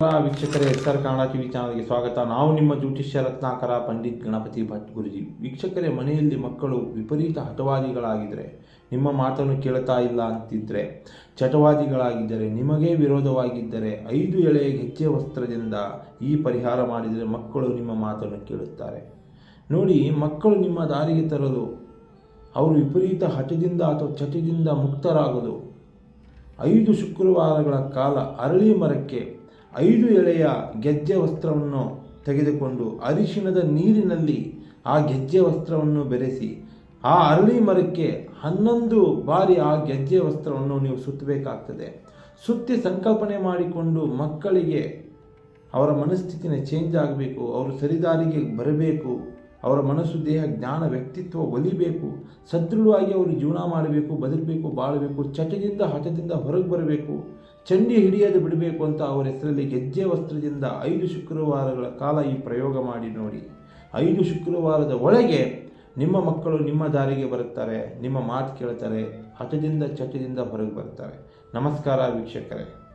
ವೀಕ್ಷಕರೇ S R Kannada TV ಚಾನಲ್ಗೆ ಸ್ವಾಗತ. ನಾವು ನಿಮ್ಮ ಜ್ಯೋತಿಷ್ಯ ರತ್ನಾಕರ ಪಂಡಿತ್ ಗಣಪತಿ ಭಟ್ ಗುರುಜಿ. ವೀಕ್ಷಕರೇ, ಮನೆಯಲ್ಲಿ ಮಕ್ಕಳು ವಿಪರೀತ ಹಠವಾದಿಗಳಾಗಿದ್ದರೆ ನಿಮ್ಮ ಮಾತನ್ನು ಕೇಳ್ತಾ ಇಲ್ಲ ಅಂತಿದ್ದರೆ ಚಟವಾದಿಗಳಾಗಿದ್ದರೆ ನಿಮಗೇ ವಿರೋಧವಾಗಿದ್ದರೆ, ಐದು ಎಳೆಯ ಗೆಜ್ಜೆ ವಸ್ತ್ರದಿಂದ ಈ ಪರಿಹಾರ ಮಾಡಿದರೆ ಮಕ್ಕಳು ನಿಮ್ಮ ಮಾತನ್ನು ಕೇಳುತ್ತಾರೆ. ನೋಡಿ, ಮಕ್ಕಳು ನಿಮ್ಮ ದಾರಿಗೆ ತರಲು, ಅವರು ವಿಪರೀತ ಹಠದಿಂದ ಅಥವಾ ಚಟದಿಂದ ಮುಕ್ತರಾಗಲು ಐದು ಶುಕ್ರವಾರಗಳ ಕಾಲ ಅರಳಿ ಮರಕ್ಕೆ ಐದು ಎಳೆಯ ಗೆಜ್ಜೆ ವಸ್ತ್ರವನ್ನು ತೆಗೆದುಕೊಂಡು ಅರಿಶಿಣದ ನೀರಿನಲ್ಲಿ ಆ ಗೆಜ್ಜೆ ವಸ್ತ್ರವನ್ನು ಬೆರೆಸಿ, ಆ ಅರಳಿ ಮರಕ್ಕೆ ಹನ್ನೊಂದು ಬಾರಿ ಆ ಗೆಜ್ಜೆ ವಸ್ತ್ರವನ್ನು ನೀವು ಸುತ್ತಬೇಕಾಗ್ತದೆ. ಸುತ್ತಿ ಸಂಕಲ್ಪನೆ ಮಾಡಿಕೊಂಡು ಮಕ್ಕಳಿಗೆ ಅವರ ಮನಸ್ಥಿತಿನ ಚೇಂಜ್ ಆಗಬೇಕು, ಅವರು ಸರಿದಾರಿಗೆ ಬರಬೇಕು. ಅವರ ಮನಸ್ಸು, ದೇಹ, ಜ್ಞಾನ, ವ್ಯಕ್ತಿತ್ವ ಒಲಿಬೇಕು. ಸದೃಢವಾಗಿ ಅವರು ಜೀವನ ಮಾಡಬೇಕು, ಬದುಕಬೇಕು, ಬಾಳಬೇಕು, ಚಟದಿಂದ ಹಠದಿಂದ ಹೊರಗೆ ಬರಬೇಕು. ಚಂಡಿ ಹಿಡಿಯೋದು ಬಿಡಬೇಕು ಅಂತ ಅವರ ಹೆಸರಲ್ಲಿ ಗೆಜ್ಜೆ ವಸ್ತ್ರದಿಂದ ಐದು ಶುಕ್ರವಾರಗಳ ಕಾಲ ಈ ಪ್ರಯೋಗ ಮಾಡಿ ನೋಡಿ. ಐದು ಶುಕ್ರವಾರದ ಒಳಗೆ ನಿಮ್ಮ ಮಕ್ಕಳು ನಿಮ್ಮ ದಾರಿಗೆ ಬರುತ್ತಾರೆ, ನಿಮ್ಮ ಮಾತು ಕೇಳ್ತಾರೆ, ಹಠದಿಂದ, ಚಟದಿಂದ ಹೊರಗೆ ಬರ್ತಾರೆ ನಮಸ್ಕಾರ ವೀಕ್ಷಕರೇ.